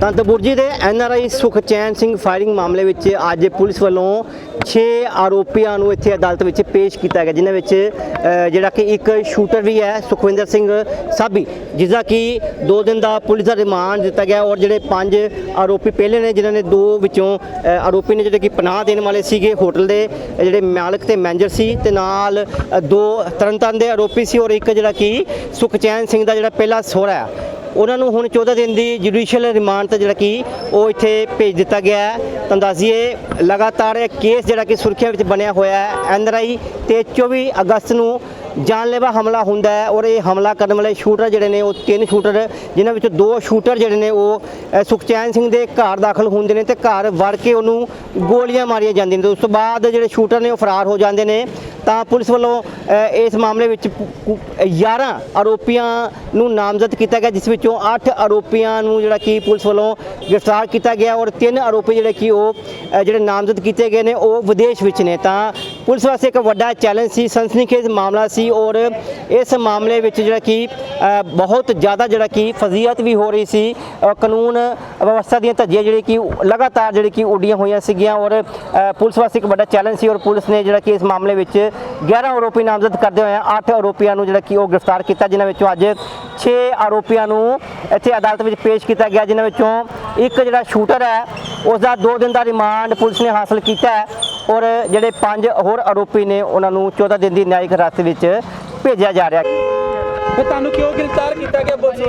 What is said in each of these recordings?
ਤਾਂ ਦਬੁਰਜੀ ਦੇ NRI Sukhchain Singh firing ਮਾਮਲੇ ਵਿੱਚ ਅੱਜ ਪੁਲਿਸ ਵੱਲੋਂ 6 ਆਰੋਪੀਆਂ ਨੂੰ ਇੱਥੇ ਅਦਾਲਤ ਵਿੱਚ ਪੇਸ਼ ਕੀਤਾ ਗਿਆ, ਜਿਨ੍ਹਾਂ ਵਿੱਚ ਜਿਹੜਾ ਕਿ ਇੱਕ ਸ਼ੂਟਰ ਵੀ ਹੈ, ਸੁਖਵਿੰਦਰ ਸਿੰਘ ਸਾਬੀ, ਜਿਸ ਦਾ ਕਿ 2 ਦਿਨ ਦਾ ਪੁਲਿਸ ਦਾ ਰਿਮਾਂਡ ਦਿੱਤਾ ਗਿਆ ਔਰ ਜਿਹੜੇ ਪੰਜ ਆਰੋਪੀ ਪਹਿਲੇ ਨੇ, ਜਿਨ੍ਹਾਂ ਨੇ ਦੋ ਵਿੱਚੋਂ ਆਰੋਪੀ ਨੇ ਜਿਹੜੇ ਕਿ ਪਨਾਹ ਦੇਣ ਵਾਲੇ ਸੀਗੇ, ਹੋਟਲ ਦੇ ਜਿਹੜੇ ਮਾਲਕ ਤੇ ਮੈਨੇਜਰ ਸੀ ਤੇ ਨਾਲ ਦੋ ਤਰਨਤਾਰਨ ਦੇ ਆਰੋਪੀ ਸੀ ਔਰ ਇੱਕ ਜਿਹੜਾ ਕਿ ਸੁਖਚੈਨ ਸਿੰਘ ਦਾ ਜਿਹੜਾ ਪਹਿਲਾ ਸਹੁਰਾ ਹੈ ਉਹਨਾਂ ਨੂੰ ਹੁਣ 14 ਦਿਨ ਦੀ ਜੁਡੀਸ਼ੀਅਲ ਰਿਮਾਂਡ ਤੇ ਜਿਹੜਾ ਕਿ ਉਹ ਇੱਥੇ ਭੇਜ ਦਿੱਤਾ ਗਿਆ ਹੈ। ਤਾਂ ਦੱਸੀਏ, ਲਗਾਤਾਰ ਇਹ ਕੇਸ ਜਿਹੜਾ ਕਿ ਸੁਰਖੀਆਂ ਵਿੱਚ ਬਣਿਆ ਹੋਇਆ ਹੈ। ਐਨਆਰਆਈ ਤੇ 24 ਅਗਸਤ ਨੂੰ ਜਾਨਲੇਵਾ ਹਮਲਾ ਹੁੰਦਾ ਹੈ ਔਰ ਇਹ ਹਮਲਾ ਕਰਨ ਵਾਲੇ ਸ਼ੂਟਰ ਜਿਹੜੇ ਨੇ, ਉਹ ਤਿੰਨ ਸ਼ੂਟਰ, ਜਿਨ੍ਹਾਂ ਵਿੱਚੋਂ ਦੋ ਸ਼ੂਟਰ ਜਿਹੜੇ ਨੇ, ਉਹ ਸੁਖਚੈਨ ਸਿੰਘ ਦੇ ਘਰ ਦਾਖਲ ਹੁੰਦੇ ਨੇ ਤੇ ਘਰ ਵੜ ਕੇ ਉਹਨੂੰ ਗੋਲੀਆਂ ਮਾਰੀਆਂ ਜਾਂਦੀਆਂ ਨੇ। ਤੇ ਉਸ ਤੋਂ ਬਾਅਦ ਜਿਹੜੇ ਸ਼ੂਟਰ ਨੇ, ਉਹ ਫਰਾਰ ਹੋ ਜਾਂਦੇ ਨੇ। ਤਾਂ ਪੁਲਿਸ ਵੱਲੋਂ ਇਸ ਮਾਮਲੇ ਵਿੱਚ ਪੁ- 11 ਆਰੋਪੀਆਂ ਨੂੰ ਨਾਮਜ਼ਦ ਕੀਤਾ ਗਿਆ, ਜਿਸ ਵਿੱਚੋਂ 8 ਆਰੋਪੀਆਂ ਨੂੰ ਜਿਹੜਾ ਕਿ ਪੁਲਿਸ ਵੱਲੋਂ ਗ੍ਰਿਫਤਾਰ ਕੀਤਾ ਗਿਆ ਔਰ ਤਿੰਨ ਆਰੋਪੀ ਜਿਹੜੇ ਕਿ ਉਹ ਜਿਹੜੇ ਨਾਮਜ਼ਦ ਕੀਤੇ ਗਏ ਨੇ, ਉਹ ਵਿਦੇਸ਼ ਵਿੱਚ ਨੇ। ਤਾਂ ਪੁਲਿਸ ਵਾਸਤੇ ਇੱਕ ਵੱਡਾ ਚੈਲੰਜ ਸੀ, ਸਨਸਨੀਖੇਜ਼ ਮਾਮਲਾ ਸੀ ਔਰ ਇਸ ਮਾਮਲੇ ਵਿੱਚ ਜਿਹੜਾ ਕਿ ਬਹੁਤ ਜ਼ਿਆਦਾ ਜਿਹੜਾ ਕਿ ਫਜ਼ੀਅਤ ਵੀ ਹੋ ਰਹੀ ਸੀ। ਕਾਨੂੰਨ ਵਿਵਸਥਾ ਦੀਆਂ ਧੱਜੀਆਂ ਜਿਹੜੀ ਕਿ ਲਗਾਤਾਰ ਜਿਹੜੀ ਕਿ ਉੱਡੀਆਂ ਹੋਈਆਂ ਸੀਗੀਆਂ ਔਰ ਪੁਲਿਸ ਵਾਸਤੇ ਇੱਕ ਵੱਡਾ ਚੈਲੰਜ ਸੀ ਔਰ ਪੁਲਿਸ ਨੇ ਜਿਹੜਾ ਕਿ ਇਸ ਮਾਮਲੇ ਵਿੱਚ 11 ਆਰੋਪੀ ਨਾਮਜ਼ਦ ਕਰਦੇ ਹੋਏ 8 ਆਰੋਪੀਆਂ ਨੂੰ ਜਿਹੜਾ ਕਿ ਉਹ ਗ੍ਰਿਫਤਾਰ ਕੀਤਾ, ਜਿਨ੍ਹਾਂ ਵਿੱਚੋਂ ਅੱਜ 6 ਆਰੋਪੀਆਂ ਨੂੰ ਇੱਥੇ ਅਦਾਲਤ ਵਿੱਚ ਪੇਸ਼ ਕੀਤਾ ਗਿਆ, ਜਿਨ੍ਹਾਂ ਵਿੱਚੋਂ ਇੱਕ ਜਿਹੜਾ ਸ਼ੂਟਰ ਹੈ ਉਸ ਦਾ 2 ਦਿਨ ਦਾ ਰਿਮਾਂਡ ਪੁਲਿਸ ਨੇ ਹਾਸਲ ਕੀਤਾ ਹੈ ਔਰ ਜਿਹੜੇ ਪੰਜ ਹੋਰ ਆਰੋਪੀ ਨੇ, ਉਹਨਾਂ ਨੂੰ 14 ਦਿਨ ਦੀ ਨਿਆਇਕ ਹਿਰਾਸਤ ਵਿੱਚ ਭੇਜਿਆ ਜਾ ਰਿਹਾ ਹੈ। ਫਿਰ ਤੁਹਾਨੂੰ ਕਿਉਂ ਗ੍ਰਿਫਤਾਰ ਕੀਤਾ ਗਿਆ ਪੁਲਿਸ ਨੂੰ?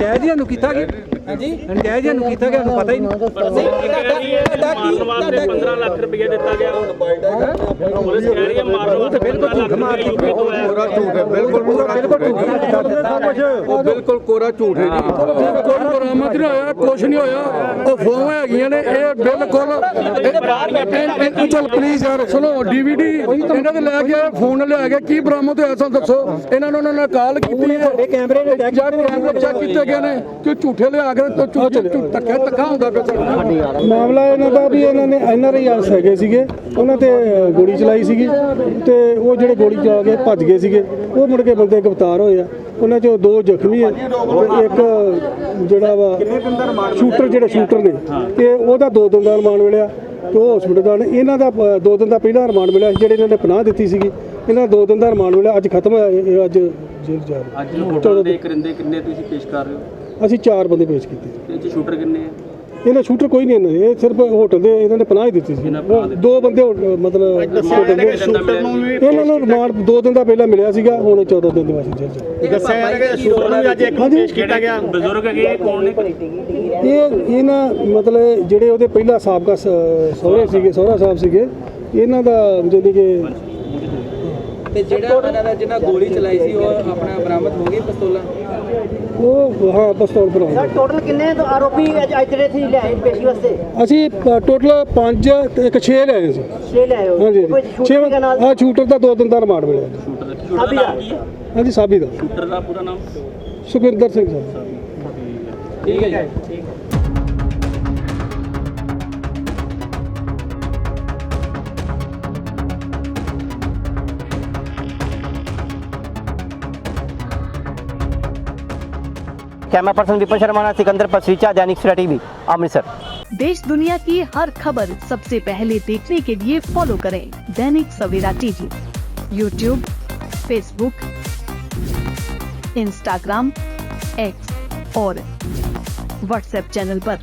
ਹੈ ਜੀ ਨੂੰ ਕੀਤਾ ਗਿਆ। ਹਾਂਜੀ? ਨਜਾਇਜ਼ੀਆਂ ਨੂੰ ਕੀਤਾ ਗਿਆ ਪਤਾ ਹੀ ਨਹੀਂ। ਤੁਹਾਡਾ ਤੁਹਾਡਾ ਕੀ ਤੁਹਾਡਾ 15 ਲੱਖ ਰੁਪਏ ਦਿੱਤਾ ਗਿਆ। ਪੁਲਿਸ ਕਹਿ ਰਹੀ ਹੈ ਮਾਰਨ ਤੇ ਬਿਲਕੁਲ ਝੂਠ ਝੂਠ ਹੈ ਬਿਲਕੁਲ ਬਿਲਕੁਲ ਝੂਠ ਬਿਲਕੁਲ ਕੋਰਾ ਝੂਠ ਹੈ ਜੀ। ਬਰਾਮਦ ਨਹੀਂ ਹੋਇਆ ਕੁਛ ਨਹੀਂ ਹੋਇਆ। ਉਹ ਫੋਨ ਹੈਗੀਆਂ ਨੇ ਇਹ ਬਿਲਕੁਲ ਇਹ ਚਲ ਪਲੀਜ਼ ਯਾਰ ਸੁਣੋ ਡੀਵੀਡੀ ਇਹਨਾਂ ਦੇ ਲੈ ਕੇ ਫੋਨ ਲਿਆ ਕੇ ਕੀ ਬਰਾਮਦ ਹੋਇਆ ਸਾਨੂੰ ਦੱਸੋ। ਇਹਨਾਂ ਨੂੰ ਉਹਨਾਂ ਨੇ ਕਾਲ ਕੀਤੀ ਹੈ। ਤੁਹਾਡੇ ਕੈਮਰੇ ਨੇ ਚੈੱਕ ਕੈਮਰੇ ਚੈੱਕ ਕੀਤੇ ਗਏ ਨੇ ਕਿ ਝੂਠੇ ਲਿਆ ਕੇ ਤੇ ਝੂਠੇ ਧੱਕਾ ਧੱਕਾ ਹੁੰਦਾ ਪਿਆ ਮਾਮਲਾ ਇਹਨਾਂ ਦਾ ਵੀ ਇਹਨਾਂ ਨੇ ਐਨਆਰਆਈ ਹੈਗੇ ਸੀਗੇ। ਉਹਨਾਂ ਤੇ ਗੋਲੀ ਚਲਾਈ ਸੀਗੀ। ਤੇ ਉਹ ਜਿਹੜੇ ਗੋਲੀ ਚਲਾ ਕੇ ਭੱਜ ਗਏ ਸੀਗੇ। ਉਹ ਮੁੜ ਕੇ ਬੰਦੇ ਗ੍ਰਿਫਤਾਰ ਹੋਏ ਆ। ਉਹਨਾਂ ਚੋਂ ਦੋ ਜ਼ਖਮੀ ਤੇ ਇੱਕ ਜਿਹੜਾ ਵਾ ਸ਼ੂਟਰ ਜਿਹੜੇ ਸ਼ੂਟਰ ਨੇ ਤੇ ਉਹਦਾ ਦੋ ਦਿਨ ਦਾ ਰਿਮਾਂਡ ਮਿਲਿਆ ਤੇ ਉਹ ਹਸਪੀਟਲ ਦਾ ਇਹਨਾਂ ਦਾ ਦੋ ਦਿਨ ਦਾ ਪਹਿਲਾ ਰਿਮਾਂਡ ਮਿਲਿਆ ਸੀ, ਜਿਹੜੇ ਇਹਨਾਂ ਨੇ ਪਨਾਹ ਦਿੱਤੀ ਸੀਗੀ ਇਹਨਾਂ ਦਾ ਦੋ ਦਿਨ ਦਾ ਰਿਮਾਂਡ ਮਿਲਿਆ ਅੱਜ ਖਤਮ ਹੋਇਆ ਅੱਜ ਜੇਲ੍ਹ ਜਾ ਰਹੇ ਅੱਜ ਹੋਟਲ ਦੇ ਕਰਿੰਦੇ ਕਿੰਨੇ ਤੁਸੀਂ ਪੇਸ਼ ਕਰ ਰਹੇ ਹੋ? ਅਸੀਂ ਚਾਰ ਬੰਦੇ ਪੇਸ਼ ਕੀਤੇ। ਤੇ ਸ਼ੂਟਰ ਕਿੰਨੇ ਆ? ਇਹਨਾਂ ਸ਼ੂਟਰ ਕੋਈ ਨਹੀਂ ਇਹਨਾਂ ਦੇ ਇਹ ਸਿਰਫ ਹੋਟਲ ਦੇ ਇਹਨਾਂ ਨੇ ਪਨਾਹ ਦਿੱਤੀ ਸੀ। ਦੋ ਬੰਦੇ ਹੋ- ਮਤਲਬ ਹੋਟਲ ਦੇ। ਸ਼ੂਟਰ ਨੂੰ ਵੀ ਇਹਨਾਂ ਨੂੰ ਰਿਮਾਂਡ ਦੋ ਦਿਨ ਦਾ ਪਹਿਲਾਂ ਮਿਲਿਆ ਸੀਗਾ ਹੁਣ 14 ਦਿਨ ਦੇ ਵਾਸਤੇ ਜੇਲ੍ਹ 'ਚ। ਦੱਸਿਆ ਜਾ ਰਿਹਾ ਕਿ ਸ਼ੂਟਰ ਨੂੰ ਵੀ ਅੱਜ ਇੱਕ ਪੇਸ਼ ਕੀਤਾ ਗਿਆ। ਬਜ਼ੁਰਗ ਹੈਗੇ ਕੌਣ ਨੇ? ਇਹ ਇਹਨਾਂ ਮਤਲਬ ਜਿਹੜੇ ਉਹਦੇ ਪਹਿਲਾਂ ਸਾਬਕਾ ਸ- ਸਹੁਰੇ ਸੀਗੇ ਸਹੁਰਾ ਸਾਹਿਬ ਸੀਗੇ ਇਹਨਾਂ ਦਾ ਜਿਹੜੀ ਕਿ ਤੇ ਜਿਹੜਾ ਉਹਨਾਂ ਦਾ ਜਿਹਨਾਂ ਗੋਲੀ ਚਲਾਈ ਸੀ ਉਹ ਆਪਣਾ ਬਰਾਮਦ ਹੋ ਗਈ ਪਿਸਤੌਲਾਂ? ਉਹ ਹਾਂ ਪਿਸਤੌਲ ਪਰ ਸਰ ਟੋਟਲ ਕਿੰਨੇ ਆਰੋਪੀ ਅੱਜ ਅੱਜ ਜਿਹੜੇ ਸੀ ਲਿਆਏ ਪੇਸ਼ੀ ਵਾਸਤੇ? ਅਸੀਂ ਟੋਟਲ 5 ਤੇ ਇੱਕ 6 ਲੈ ਆਏ ਸੀ। 6 ਲਿਆਏ ਹੋ। ਹਾਂਜੀ ਕੋਈ ਛੇ ਦੇ ਹਾਂ ਸ਼ੂਟਰ ਦਾ ਦੋ ਦਿਨ ਦਾ ਰਿਮਾਂਡ ਮਿਲਿਆ। ਸ਼ੂਟਰ ਦਾ? ਹੈ ਹਾਂਜੀ ਸਾਬੀ ਦਾ। ਸ਼ੂਟਰ ਦਾ ਪੂਰਾ ਨਾਮ? ਸੁਖਵਿੰਦਰ ਸਿੰਘ ਸਾਹਿਬ ਠੀਕ ਹੈ ਜੀ। Camera person Vipal Sharma, Sikandar Pasricha, Dainik Savera TV, Amritsar देश दुनिया की हर खबर सबसे पहले देखने के लिए फॉलो करें Dainik Savera TV YouTube Facebook Instagram X और व्हाट्सएप चैनल पर।